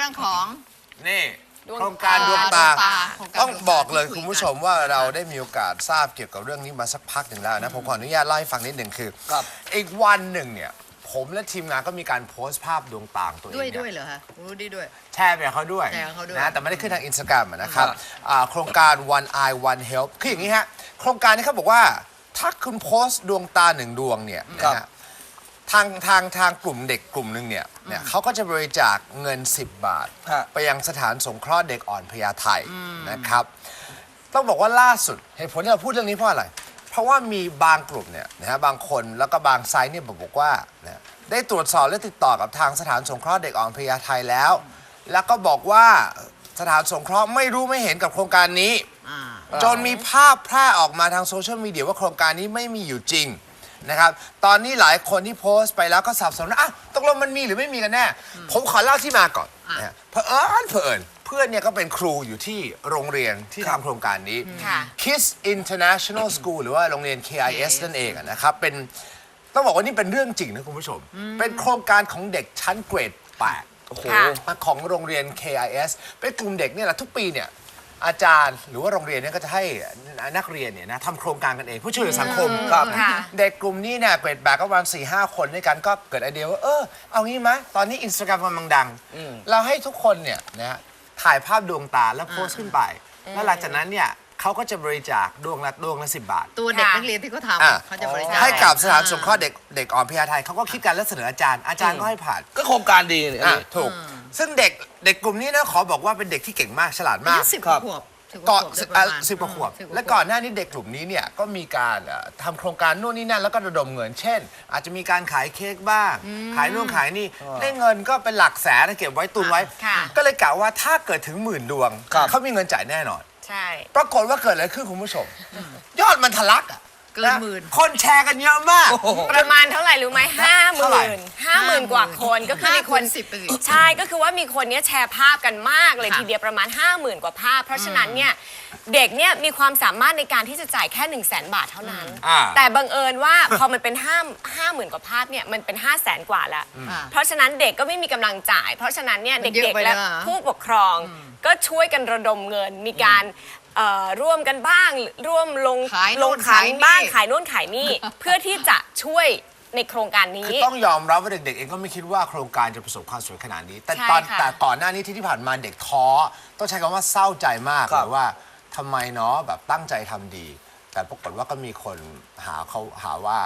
รื่องของ นี่ดวงโครงการดวงตา ดวงตาโครงการต้องบอกเลยดวงตาคุณผู้ชมว่าเราได้มีโอกาสทราบเกี่ยวกับเรื่องนี้มาสักพักหนึ่งแล้วนะผมขออนุญาตเล่าให้ฟังนิดหนึ่งคือครับ อีกวันหนึ่งเนี่ยผมและทีมงานก็มีการโพสต์ภาพดวงตาของตัวเองด้วยเนี่ ด้วยเหรอฮะรู้ดีด้วย แชร์ไปกับเขาด้วยแชร์กับเขาด้วย นะแต่ไม่ได้ขึ้นทางอินสตาแกรมนะครับครับอ่าโครงการ one eye one help คืออย่างนี้ฮะ โครงการนี้เขาบอกว่า ถ้าคุณโพสต์ดวงตาหนึ่งดวงเนี่ยนะฮะ ทางทางทางกลุ่มเด็กกลุ่มหนึ่งเนี่ยเนี่ยเขาก็จะบริจาคเงิน 10 บาท ฮะ ไปยังสถานสงเคราะห์เด็กอ่อนพญาไทนะครับ ต้องบอกว่าล่าสุดเหตุผลที่เราพูดเรื่องนี้เพราะอะไร เพราะว่ามีบางกลุ่มเนี่ยนะฮะบางคนแล้วก็บางไซต์เนี่ยบอกว่านะได้ตรวจสอบและติดต่อกับทางสถานสงเคราะห์เด็กอ่อนพญาไทแล้ว แล้วก็บอกว่าสถานสงเคราะห์ไม่รู้ไม่เห็นกับโครงการนี้อ่าจนมีภาพแพร่ออกมาทางโซเชียลมีเดียว่าโครงการนี้ไม่มีอยู่จริง นะครับ ตอนนี้หลายคนที่โพสต์ไปแล้วก็สับสนว่าอะตกลงมันมีหรือไม่มีกันแน่ ผมขอเล่าที่มาก่อนนะฮะเผอิญเผอิญเพื่อนเนี่ยก็เป็นครูอยู่ที่โรงเรียนที่ทำโครงการนี้ ค่ะ Kids International School หรือว่าโรงเรียน KIS นั่นเองอะนะครับ เป็นต้องบอกว่านี่เป็นเรื่องจริงนะคุณผู้ชม เป็นโครงการของเด็กชั้นเกรด8โอ้โหค่ะ ของโรงเรียน KIS เป็นกลุ่มเด็กเนี่ยแหละทุกปีเนี่ย อาจารย์ หรือว่าโรงเรียนเนี่ยก็จะให้นักเรียนเนี่ยนะทำโครงการกันเองเพื่อช่วยเหลือสังคมครับค่ะ เด็กกลุ่มนี้เนี่ยเกรดแบกก็ประมาณ4ี่ห้าคนด้วยกันก็เกิดไอเดียว่าเออเอางี้ไหมตอนนี้อินสตาแกรมกำลังดัง เราให้ทุกคนเนี่ยนะฮะถ่ายภาพดวงตาแล้วโพสต์ขึ้นไป แล้วหลังจากนั้นเนี่ยเขาก็จะบริจาคดวงละดวงละสิบบาท ตัวเด็กค่ะ นักเรียนที่เขาอะทำเขาจะบริจาคให้กับสถานสงเคราะห์เด็กเด็กอ่อนพญาไทเขาก็คิดกันแล้วเสนออาจารย์ อาจารย์ก็ให้ผ่านก็โครงการดีเนี่ยอันอะนี้ถูก ซึ่งเด็กเด็กกลุ่มนี้นะขอบอกว่าเป็นเด็กที่เก่งมากฉลาดอามายุก สิบครับขวบสิบกก่อว่านขวบโดยประมาณสิบกว่าขวบสิบและก่อนหน้านี้เด็กกลุ่มนี้เนี่ยก็มีการเอ่อทำโครงการนู่นนี่นั่นแล้วก็ระดมเงิน เช่น อาจจะมีการขายเค้กบ้าง ขายนู่นขายนี่ ได้เงินก็เป็นหลักแสนนะเก็บไว้ตุนไว้ ค่ะ ก็เลยกล่าวว่าถ้าเกิดถึงหมื่นดวง ครับ เขามีเงินจ่ายแน่นอน ใช่ ปรากฏว่าเกิดอะไรขึ้นคุณผู้ชม ยอดมันทะลักอะเกินหมื่น คนแชร์กันเยอะมาก ประมาณเท่าไหร่รู้ไหมห้าหเท่าไหร่มื่นห้าหมื่นกว่าคนก็คือมีคนห้าคูณ10ไปสิใช่ก็คือว่ามีคนเนี้ยแชร์ภาพกันมากเลยค่ะทีเดียวประมาณ 5 0,000 กว่าภาพ เพราะฉะนั้นเนี่ยเด็กเนี่ยมีความสามารถในการที่จะจ่ายแค่1 0 0 0 0แบาทเท่านั้น อ่า แต่บังเอิญว่าพอมันเป็น5 5 0,000กว่าภาพเนี่ยมันเป็น 5 0 0แสนกว่าแล้วอ่าเพราะฉะนั้นเด็กก็ไม่มีกำลังจ่าย เพราะฉะนั้นเนี่ยมันเยเด็อะกไปๆและนะ ผู้ปกครองก็ช่วยกันระดมเงินมีการ เอ่อร่วมกันบ้าง ร่วมลงขายลโน่งนขันขายนี่ บ้างขายโน่นขายนี่ เพื่อที่จะช่วยในโครงการนี้ คือต้องยอมรับว่าเด็กๆเองก็ไม่คิดว่าโครงการจะประสบความสำเร็จขนาดนี้ แต่ใช่ตอนค่ะ แต่ก่อนหน้านี้ที่ที่ผ่านมาเด็กท้อต้องใช้คำว่าเศร้าใจมากครัเลบยว่าทำไมเนาะแบบตั้งใจทำดี แต่ปรากฏว่าก็มีคนหาเขาหาว่า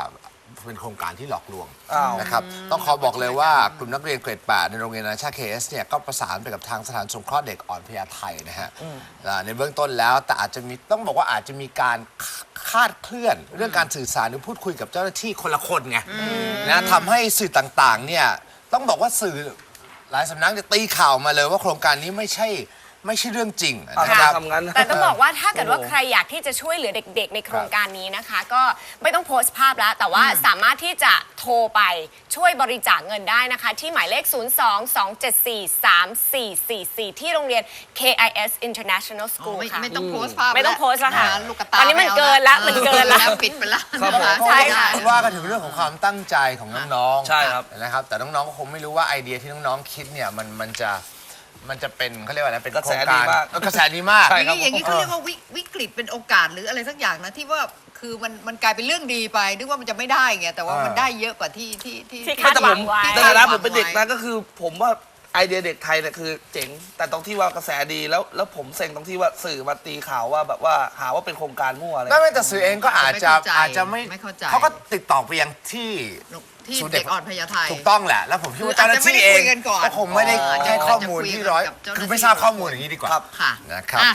เป็นโครงการที่หลอกลวงอ้าว นะครับต้องขอบอกเลยว่ากลุ่มนักเรียนเกรด8ในโรงเรียนนานาชาติเคสเนี่ยก็ประสานไปกับทางสถานสงเคราะห์เด็กอ่อนพญาไทนะฮะอ่าในเบื้องต้นแล้วแต่อาจจะมีต้องบอกว่าอาจจะมีการคาดเคลื่อน เรื่องการสื่อสารหรือพูดคุยกับเจ้าหน้าที่คนละคนไงนะทำให้สื่อต่างๆเนี่ยต้องบอกว่าสื่อหลายสำนักจะตีข่าวมาเลยว่าโครงการนี้ไม่ใช่ ไม่ใช่เรื่องจริงอะนะครับทำงั้น แต่ต้องบอกว่าถ้าเกิดว่าโอ้โหใครอยากที่จะช่วยเหลือเด็ก ๆ ในโครงการนี้นะคะ ก็ไม่ต้องโพสต์ภาพแล้ว แต่ว่าสามารถที่จะโทรไปช่วยบริจาคเงินได้นะคะ ที่หมายเลข 022743444 ที่โรงเรียน KIS International อ๋อ School ไม่ค่ะ ไม่ต้องโพสต์ภาพไม่ต้องโพสต์แล้วค่ะนลูกกระตาตอนนี้มันเกินละมันเกินละปิดไปละครับผมนะคะใช่ค่ะ ว่ากันถึงเรื่องของความตั้งใจของน้องๆใช่ครับ นะครับ แต่น้องๆก็คงไม่รู้ว่าไอเดียที่น้องๆคิดเนี่ยมันมันจะ มันจะเป็นเขาเรียกว่าอะไรเป็นกระแสโคงดีมากเออกระแสดีมากใช่อย่างนี้อย่างนี้เขาเรียกว่าวิวิกฤตเป็นโอกาสหรืออะไรสักอย่างนะที่ว่าคือมันมันกลายเป็นเรื่องดีไปนึกว่ามันจะไม่ได้ไงแต่ว่าอ่ามัมันได้เยอะกว่าที่ที่ที่ ที่ที่คาดแต่หผวัมงไว้ในฐานะผมเป็นเด็กนะก็คือผมว่า ไอเดียเด็กไทยเนี่ยคือเจ๋ง แต่ตรงที่ว่ากระแสดีแล้วแล้วผมเซ็งตรงที่ว่าสื่อมาตีข่าวว่าแบบว่าหาว่าเป็นโครงการมั่วอะไร ไม่ไม่แต่สื่อเองก็อาจจะไม่เข้าใจอาจจะไม่ไม่เข้าใจ เขาก็ติดต่อไปยังที่ ที่ศูนย์เด็กอ่อนพญาไท ถูกต้องแหละ แล้วผมคิดว่าคืออาเจ้าจหจะน้าไม่ที่ได้เอคุงยกันก่อนก็คงไม่ได้อ๋อให้ข้อมูลอาจจะคุยที่ร้อยกับเจ้าหน้าที่ คือไม่ทราบข้อมูลอย่างนี้ดีกว่าค่ะนะครับ อะ